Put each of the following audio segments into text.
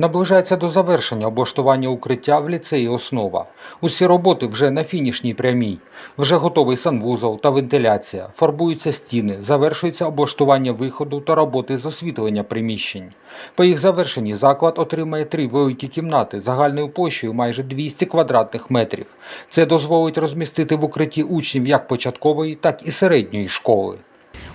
Наближається до завершення облаштування укриття в ліцеї «Основа». Усі роботи вже на фінішній прямій. Вже готовий санвузол та вентиляція, фарбуються стіни, завершується облаштування виходу та роботи з освітлення приміщень. По їх завершенні заклад отримає три великі кімнати загальною площею майже 200 квадратних метрів. Це дозволить розмістити в укритті учнів як початкової, так і середньої школи.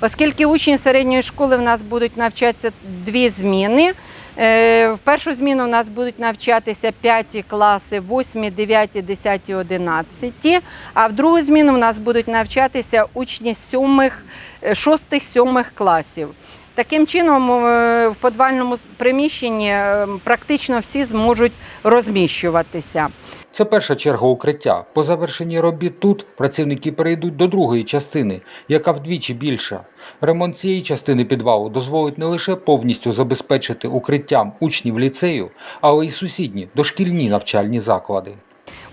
Оскільки учні середньої школи в нас будуть навчатися дві зміни. Е, В першу зміну в нас будуть навчатися 5 класи, 8, 9, 10, 11, а в другу зміну в нас будуть навчатися учні 7, 6, 7 класів. Таким чином, е, в подвальному приміщенні е, практично всі зможуть розміщуватися. Це перша черга укриття. По завершенні робіт тут працівники перейдуть до другої частини, яка вдвічі більша. Ремонт цієї частини підвалу дозволить не лише повністю забезпечити укриттям учнів ліцею, але й сусідні дошкільні навчальні заклади.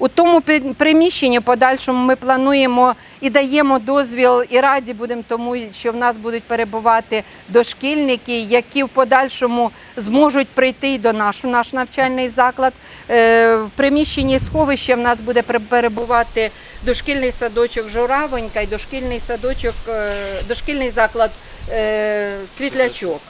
У тому приміщенні подальшому ми плануємо і даємо дозвіл, і раді будемо тому, що в нас будуть перебувати дошкільники, які в подальшому зможуть прийти до наш, наш навчальний заклад. Е, В приміщенні сховища в нас буде перебувати дошкільний садочок Журавонька і дошкільний садочок, е, дошкільний заклад е, Світлячок.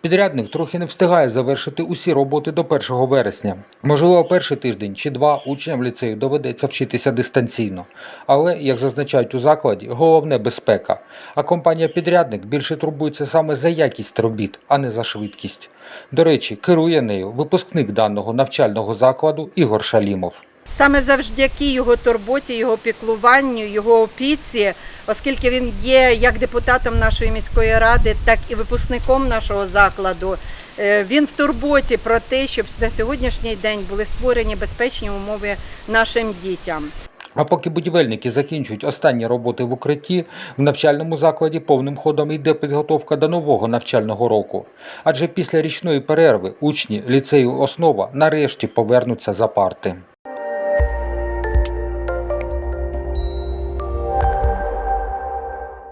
Підрядник трохи не встигає завершити усі роботи до 1 вересня. Можливо, перший тиждень чи два учням ліцею доведеться вчитися дистанційно. Але, як зазначають у закладі, головне безпека. А компанія-підрядник більше турбується саме за якість робіт, а не за швидкість. До речі, керує нею випускник даного навчального закладу Ігор Шалімов. Саме завдяки його турботі, його піклуванню, його опіці, оскільки він є як депутатом нашої міської ради, так і випускником нашого закладу. Е, Він в турботі про те, щоб на сьогоднішній день були створені безпечні умови нашим дітям. А поки будівельники закінчують останні роботи в укритті, в навчальному закладі повним ходом йде підготовка до нового навчального року. Адже після річної перерви учні ліцею Основа нарешті повернуться за парти.